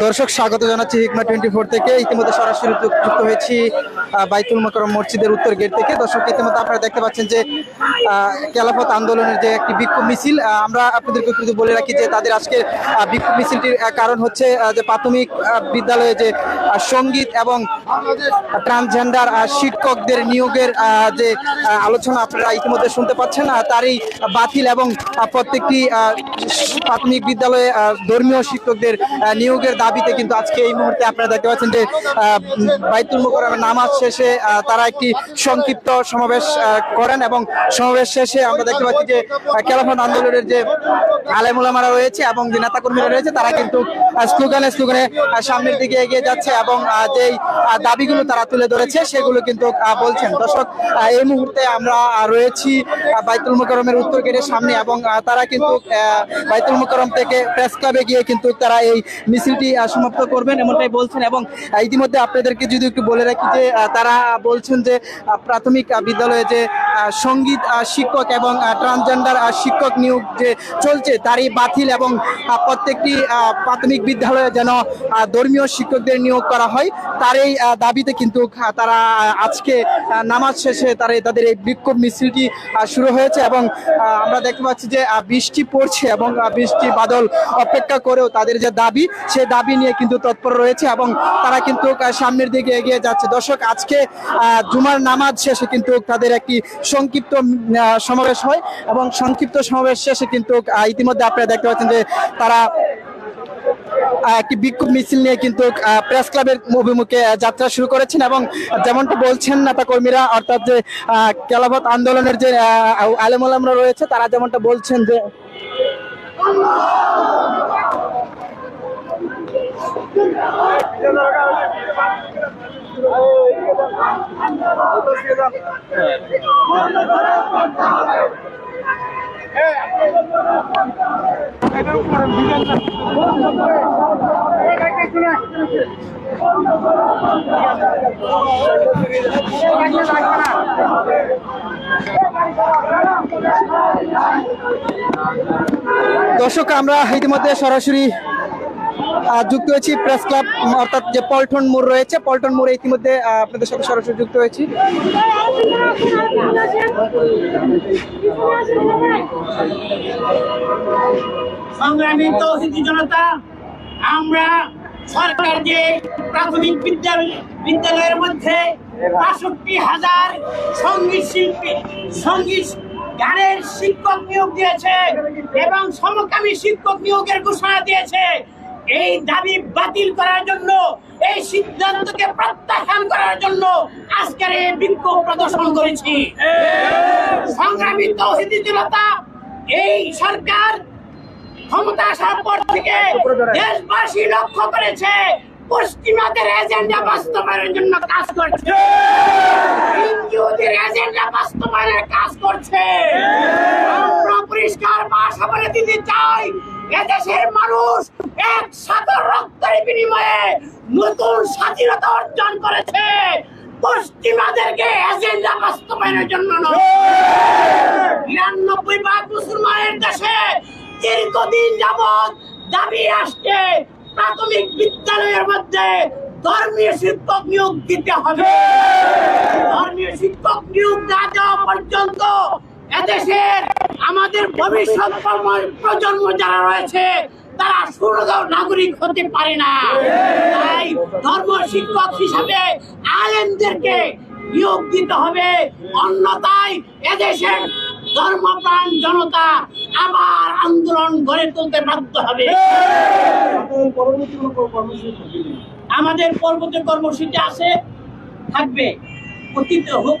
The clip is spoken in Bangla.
দর্শক স্বাগত জানাচ্ছি হিকমা টোয়েন্টি ফোর থেকে। ইতিমধ্যে সরাসরি যুক- যুক্ত হয়েছি বাইতুল মোকরম মসজিদের উত্তর গেট থেকে। দর্শক ইতিমধ্যে আপনারা দেখতে পাচ্ছেন যে আহ, খেলাফত আন্দোলনের যে একটি বিক্ষোভ মিছিল আমরা আপনাদেরকে একটু বলে রাখি যে তাদের আজকে বিক্ষোভ মিছিলটির কারণ হচ্ছে যে প্রাথমিক বিদ্যালয়ে যে সংগীত এবং ট্রান্সজেন্ডার শিক্ষকদের নিয়োগের যে আলোচনা আপনারা ইতিমধ্যে শুনতে পাচ্ছেন তারই বাতিল এবং প্রত্যেকটি প্রাথমিক বিদ্যালয়ে ধর্মীয় শিক্ষকদের নিয়োগের দাবিতে কিন্তু আজকে এই মুহূর্তে আপনারা দেখতে পাচ্ছেন যে বাইতুল মোকরমের নামাজ শেষে তারা একটি সংক্ষিপ্ত সমাবেশ করেন এবং সমাবেশ শেষে আমরা দেখতে পাচ্ছি যে খেলাফত আন্দোলনের যে আলেমুলামারা রয়েছে এবং যে নেতাকর্মীরা রয়েছে, তারা কিন্তু স্লোগানে স্লোগানে সামনের দিকে এগিয়ে যাচ্ছে এবং যেই দাবিগুলো তারা তুলে ধরেছে, সেগুলো কিন্তু বলছেন। দর্শক এই মুহূর্তে আমরা রয়েছি বাইতুল মোকরমের উত্তর গেটের সামনে এবং তারা কিন্তু বাইতুল মোকরম থেকে প্রেস ক্লাবে গিয়ে কিন্তু তারা এই মিছিলটি সমাপ্ত করবেন, এমনটাই বলছেন। এবং ইতিমধ্যে আপনাদেরকে যদি একটু বলে রাখি যে তারা বলছেন যে প্রাথমিক বিদ্যালয়ে যে সংগীত শিক্ষক এবং ট্রান্সজেন্ডার শিক্ষক নিয়োগ যে চলছে তারই বাতিল এবং প্রত্যেকটি প্রাথমিক বিদ্যালয়ে যেন ধর্মীয় শিক্ষকদের নিয়োগ করা হয় তার এই দাবিতে কিন্তু তারা আজকে নামাজ শেষে তারা, তাদের এই বিক্ষোভ মিছিলটি শুরু হয়েছে এবং আমরা দেখতে পাচ্ছি যে বৃষ্টি পড়ছে এবং বৃষ্টি বাদল অপেক্ষা করেও তাদের যে দাবি সেই দাবি নিয়ে কিন্তু তৎপর রয়েছে এবং তারা কিন্তু সামনের দিকে এগিয়ে যাচ্ছে। দর্শক, আজকে জুমার নামাজ শেষে কিন্তু তাদের একটি সংক্ষিপ্ত সমাবেশ হয় এবং সংক্ষিপ্ত সমাবেশ শেষে কিন্তু ইতিমধ্যে আপনারা দেখতে পাচ্ছেন যে তারা একটি বিক্ষোভ মিছিল নিয়ে কিন্তু প্রেস ক্লাবের অভিমুখে যাত্রা শুরু করেছেন এবং যেমনটা বলছেন নেতা কর্মীরা অর্থাৎ যে আহ, আন্দোলনের যে আলেমুলামরা রয়েছে তারা যেমনটা বলছেন যে দর্শক আমরা ইতিমধ্যে সরাসরি যুক্ত হয়েছি প্রেস ক্লাব, অর্থাৎ যে পল্টন মোড় রয়েছে, পল্টন মোড়ে ইতিমধ্যে আপনাদের সাথে সরাসরি যুক্ত হয়েছি। সংগ্রামী তৌহিদি জনতা, আমরা সরকার যে প্রাথমিক বিদ্যালয় বিদ্যালয়ের মধ্যে বাষট্টি হাজার সংগীত শিল্পী, সংগীত গানের শিক্ষক নিয়োগ দিয়েছে এবং সমকামী শিক্ষক নিয়োগের ঘোষণা দিয়েছে। এই দাবি বাতিল করার জন্য, এই সিদ্ধান্তকে প্রত্যাখ্যান করার জন্য আজকের এই বিক্ষোভ প্রদর্শন করেছি। সংগ্রামী তৌহিদি এই সরকার ক্ষমতা আসার পর থেকে দেশবাসী লক্ষ্য করেছে, পশ্চিমাদের এজেন্ডা বাস্তবায়নের জন্য কাজ করছে। হিন্দুদের এজেন্ডা বাস্তবায়নের কাজ করছে। আমরা পরিষ্কার ভাষা বলে দিতে চাই। এদেশের মানুষ এক সাগর রক্তের বিনিময়ে নতুন স্বাধীনতা অর্জন করেছে। পশ্চিমাদেরকে এজেন্ডা বাস্তবায়নের জন্য নয়। নিরানব্বই ভাগ মুসলমানের দেশে দীর্ঘদিন যাবৎ দাবি আসছে, প্রাথমিক বিদ্যালয়ের মধ্যে ধর্মীয় শিক্ষক নিয়োগ দিতে হবে। ধর্মীয় শিক্ষক নিয়োগ না দেওয়া পর্যন্ত এদেশের আমাদের ভবিষ্যৎ প্রজন্ম যারা রয়েছে, তারা সুন্দর নাগরিক হতে পারে না। তাই ধর্ম শিক্ষক হিসাবে আলেমদেরকে নিয়োগ দিতে হবে। অন্যথায় এদেশের ধর্মপ্রাণ জনতা আবার আন্দোলন গড়ে তুলতে বাধ্য হবে। আমাদের পরবর্তী কর্মসূচি আছে, থাকবে। অতীত হোক